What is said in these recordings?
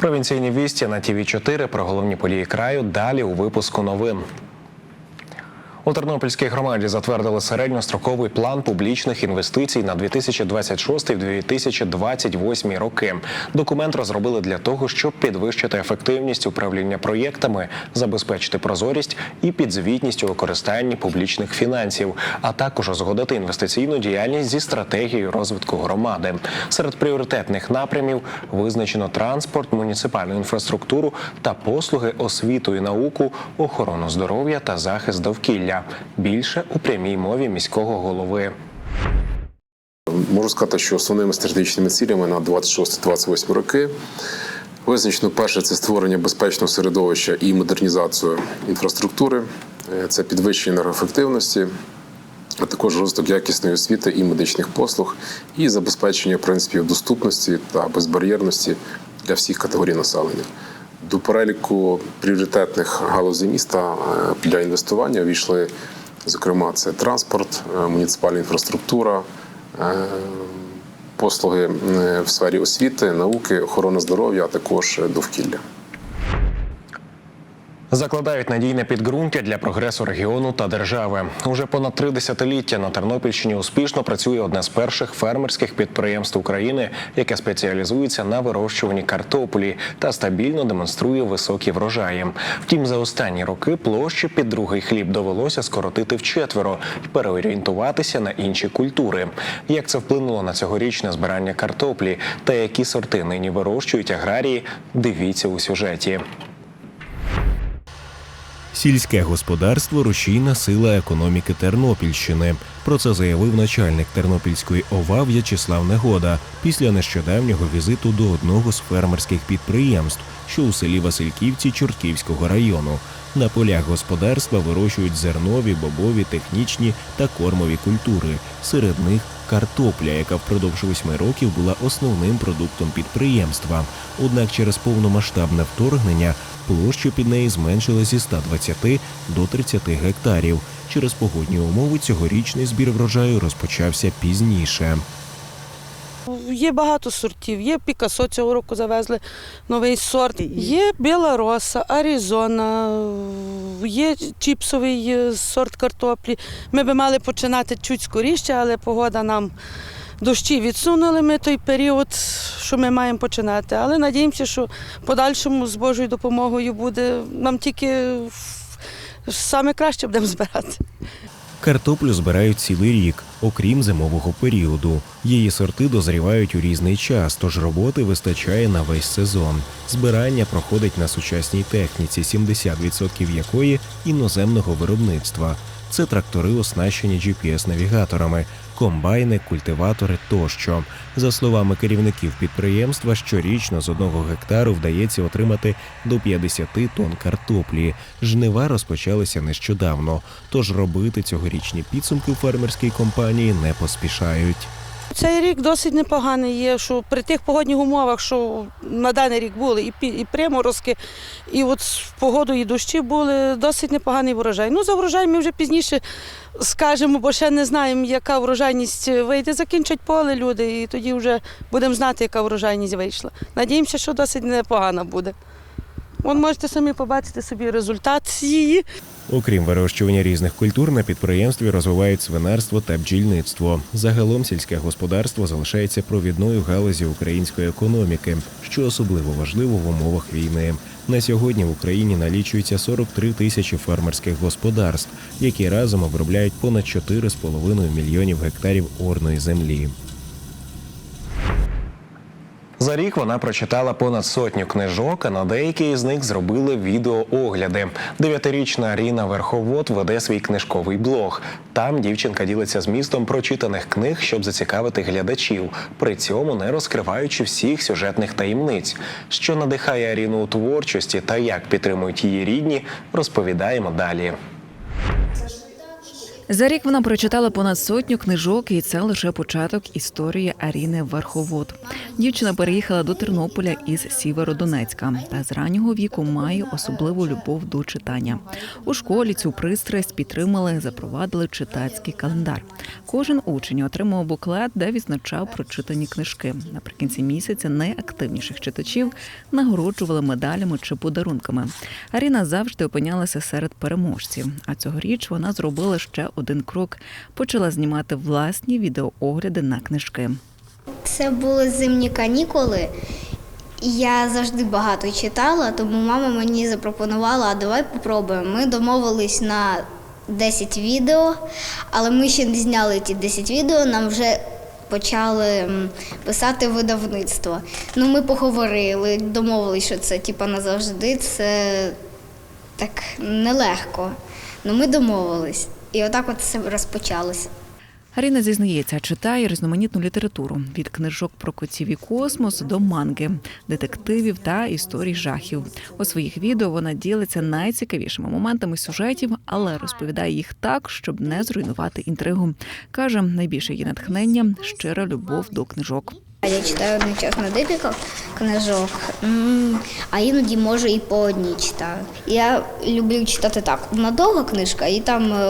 Провінційні вісті на ТВ 4 про головні події краю. Далі у випуску новин. У Тернопільській громаді затвердили середньостроковий план публічних інвестицій на 2026-2028 роки. Документ розробили для того, щоб підвищити ефективність управління проєктами, забезпечити прозорість і підзвітність у використанні публічних фінансів, а також узгодити інвестиційну діяльність зі стратегією розвитку громади. Серед пріоритетних напрямів визначено транспорт, муніципальну інфраструктуру та послуги освіту і науку, охорону здоров'я та захист довкілля. Більше у прямій мові міського голови. Можу сказати, що основними стратегічними цілями на 26-28 роки визначено перше це створення безпечного середовища і модернізацію інфраструктури, Е, це підвищення енергоефективності, а також розвиток якісної освіти і медичних послуг, і забезпечення принципів доступності та безбар'єрності для всіх категорій населення. До переліку пріоритетних галузей міста е, для інвестування війшли, зокрема, це транспорт, е, муніципальна інфраструктура, е, послуги в сфері освіти, науки, охорони здоров'я, а також довкілля. Закладають надійне підґрунтя для прогресу регіону та держави. Уже понад три десятиліття на Тернопільщині успішно працює одне з перших фермерських підприємств України, яке спеціалізується на вирощуванні картоплі та стабільно демонструє високі врожаї. Втім, за останні роки площі під другий хліб довелося скоротити вчетверо і переорієнтуватися на інші культури. Як це вплинуло на цьогорічне збирання картоплі та які сорти нині вирощують аграрії? Дивіться у сюжеті. Сільське господарство рушійна сила економіки Тернопільщини. Про це заявив начальник Тернопільської ОВА В'ячеслав Негода після нещодавнього візиту до одного з фермерських підприємств, що у селі Васильківці Чортківського району. На полях господарства вирощують зернові, бобові, технічні та кормові культури. Серед них картопля, яка впродовж восьми років була основним продуктом підприємства. Однак через повномасштабне вторгнення площа під неї зменшила зі 120 до 30 гектарів. Через погодні умови цьогорічний збір врожаю розпочався пізніше. Є багато сортів. Є Пікасо цього року завезли новий сорт. Є Біла Роса, Аризона, є чіпсовий е, сорт картоплі. Ми би мали починати чуть скоріше, але погода нам дощі відсунули ми той період, що ми маємо починати. Але надіємося, що в подальшому з Божою допомогою буде нам тільки саме краще будемо збирати. Картоплю збирають цілий рік, окрім зимового періоду. Її сорти дозрівають у різний час, тож роботи вистачає на весь сезон. Збирання проходить на сучасній техніці, 70% якої іноземного виробництва. Це трактори, оснащені GPS-навігаторами, комбайни, культиватори тощо. За словами керівників підприємства, щорічно з одного гектару вдається отримати до 50 тонн картоплі. Жнива розпочалися нещодавно, тож робити цьогорічні підсумки у фермерській компанії не поспішають. Цей рік досить непоганий є, що при тих погодних умовах, що на даний рік були, і, і приморозки, і от погоду і дощі були, досить непоганий врожай. Ну, за врожай ми вже пізніше скажемо, бо ще не знаємо, яка врожайність вийде. Закінчать поле люди, і тоді вже будемо знати, яка врожайність вийшла. Надіємося, що досить непогана буде. Вон можете самі побачити собі результат її. Окрім вирощування різних культур, на підприємстві розвивають свинарство та бджільництво. Загалом сільське господарство залишається провідною галузі української економіки, що особливо важливо в умовах війни. На сьогодні в Україні налічується 43 тисячі фермерських господарств, які разом обробляють понад 4,5 мільйонів гектарів орної землі. За рік вона прочитала понад сотню книжок, а на деякі з них зробили відеоогляди. Дев'ятирічна Аріна Верховод веде свій книжковий блог. Там дівчинка ділиться змістом прочитаних книг, щоб зацікавити глядачів, при цьому не розкриваючи всіх сюжетних таємниць. Що надихає Аріну у творчості та як підтримують її рідні, розповідаємо далі. За рік вона прочитала понад сотню книжок, і це лише початок історії Аріни Верховод. Дівчина переїхала до Тернополя із Сіверодонецька та з раннього віку має особливу любов до читання. У школі цю пристрасть підтримали, запровадили читацький календар. Кожен учень отримав буклет, де відзначав прочитані книжки. Наприкінці місяця найактивніших читачів нагороджували медалями чи подарунками. Аріна завжди опинялася серед переможців. А цьогоріч вона зробила ще один крок. Почала знімати власні відеоогляди на книжки. Це були зимні канікули. Я завжди багато читала, тому мама мені запропонувала, а давай попробуємо. Ми домовились на 10 відео, але ми ще не зняли ті 10 відео, нам вже почали писати видавництво. Ну, ми поговорили, домовились, що це типа назавжди, це так нелегко. Ну ми домовились. І отак от все розпочалося. Аріна зізнається, читає різноманітну літературу від книжок про котів і космос до манги, детективів та історій жахів. У своїх відео вона ділиться найцікавішими моментами сюжетів, але розповідає їх так, щоб не зруйнувати інтригу. каже, найбільше її натхнення щира любов до книжок. Я читаю одночасно декілька книжок, а іноді можу і по одній читаю. Я люблю читати так. Одна довга книжка і там е,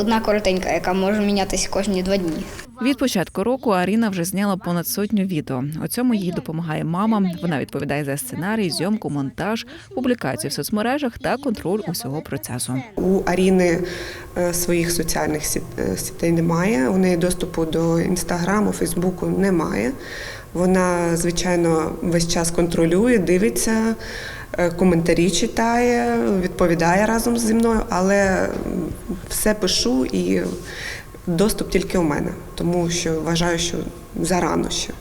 одна коротенька, яка може мінятися кожні два дні. Від початку року Аріна вже зняла понад сотню відео. У цьому їй допомагає мама. Вона відповідає за сценарій, зйомку, монтаж, публікацію в соцмережах та контроль усього процесу. У Аріни е, своїх соціальних е, сітей немає. У неї доступу до інстаграму, Фейсбуку немає. Вона, звичайно, весь час контролює, дивиться, е, коментарі читає, відповідає разом зі мною, але все пишу і доступ тільки у мене, тому що вважаю, що зарано ще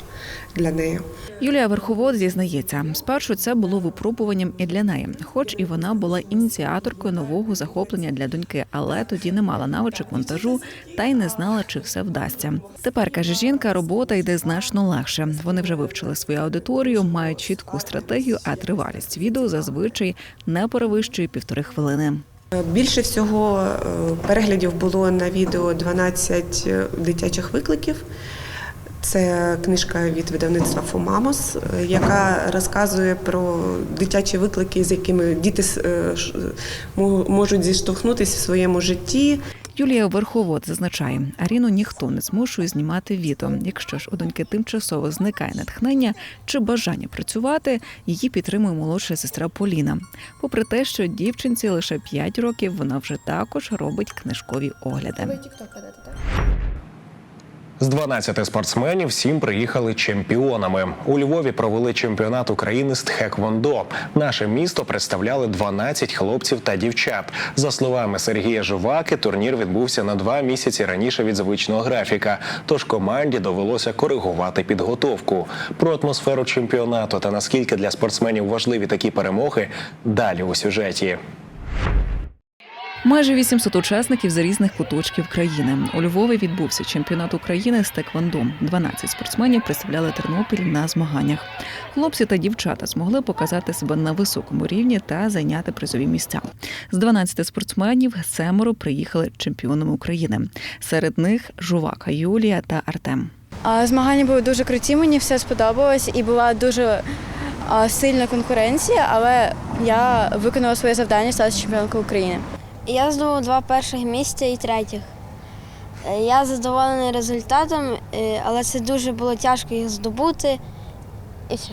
для неї. Юлія Верховод зізнається, спершу це було випробуванням і для неї, хоч і вона була ініціаторкою нового захоплення для доньки, але тоді не мала навичок монтажу та й не знала, чи все вдасться. Тепер каже жінка, робота йде значно легше. Вони вже вивчили свою аудиторію, мають чітку стратегію, а тривалість відео зазвичай не перевищує півтори хвилини. Більше всього е, переглядів було на відео 12 дитячих викликів. Це книжка від видавництва Фомамос, е, яка розказує про дитячі виклики, з якими діти е, мо- можуть зіштовхнутися в своєму житті. Юлія Верховод зазначає, Аріну ніхто не змушує знімати відео. Якщо ж у доньки тимчасово зникає натхнення чи бажання працювати, її підтримує молодша сестра Поліна. Попри те, що дівчинці лише 5 років, вона вже також робить книжкові огляди. З 12 спортсменів сім приїхали чемпіонами. У Львові провели чемпіонат України з тхеквондо. Наше місто представляли 12 хлопців та дівчат. За словами Сергія Жуваки, турнір відбувся на два місяці раніше від звичного графіка. Тож команді довелося коригувати підготовку. Про атмосферу чемпіонату та наскільки для спортсменів важливі такі перемоги далі у сюжеті. Майже 800 учасників з різних куточків країни. У Львові відбувся чемпіонат України з теквондо. 12 спортсменів представляли Тернопіль на змаганнях. Хлопці та дівчата змогли показати себе на високому рівні та зайняти призові місця. З 12 спортсменів семеро приїхали чемпіонами України. Серед них Жувака Юлія та Артем. Змагання були дуже круті, мені все сподобалось і була дуже сильна конкуренція, але я виконала своє завдання стати чемпіонкою України. Я здобув два перших місця і третіх. Е, Я задоволений результатом, е, але це дуже було тяжко їх здобути. І все.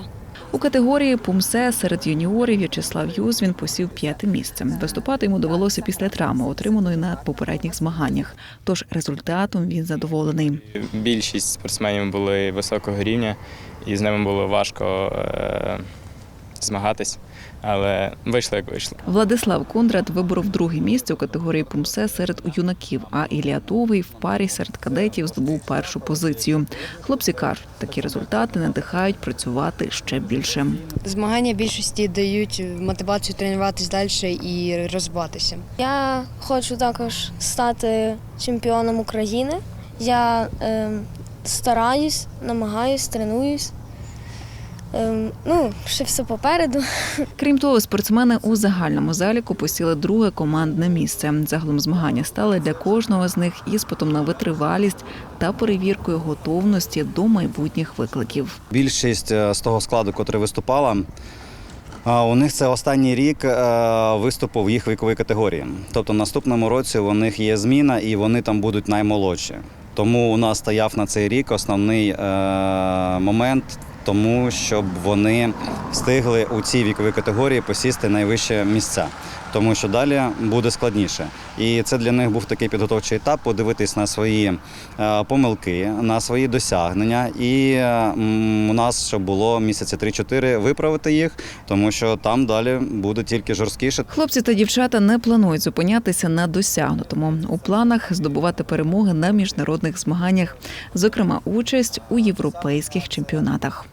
У категорії Пумсе серед юніорів В'ячеслав Юзвін посів п'яте місце. Виступати йому довелося після травми, отриманої на попередніх змаганнях. Тож результатом він задоволений. Більшість спортсменів були високого рівня, і з ними було важко е, змагатись, але вийшло як вийшло. Владислав Кондрат виборов друге місце у категорії Пумсе серед юнаків. А Ілля Товий в парі серед кадетів здобув першу позицію. Хлопці кажуть, такі результати надихають працювати ще більше. Змагання більшості дають мотивацію тренуватись далі і розвиватися. Я хочу також стати чемпіоном України. Я е, стараюсь, намагаюсь, тренуюсь. Ем, ну, ще все попереду. Крім того, спортсмени у загальному заліку посіли друге командне місце. Загалом змагання стали для кожного з них іспитом на витривалість та перевіркою готовності до майбутніх викликів. Більшість е, з того складу, котрий виступала, а, у них це останній рік е, виступу в їх віковій категорії. Тобто в наступному році у них є зміна і вони там будуть наймолодші. Тому у нас стояв на цей рік основний е, момент, тому щоб вони встигли у цій віковій категорії посісти найвище місця. Тому що далі буде складніше. І це для них був такий підготовчий етап подивитись на свої е, помилки, на свої досягнення. І е, у нас щоб було місяці 3-4 виправити їх, тому що там далі буде тільки жорсткіше. Хлопці та дівчата не планують зупинятися на досягнутому. У планах здобувати перемоги на міжнародних змаганнях, зокрема участь у європейських чемпіонатах.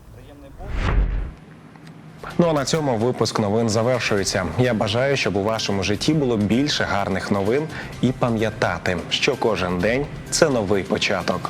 Ну а на цьому випуск новин завершується. Я бажаю, щоб у вашому житті було більше гарних новин і пам'ятати, що кожен день це новий початок.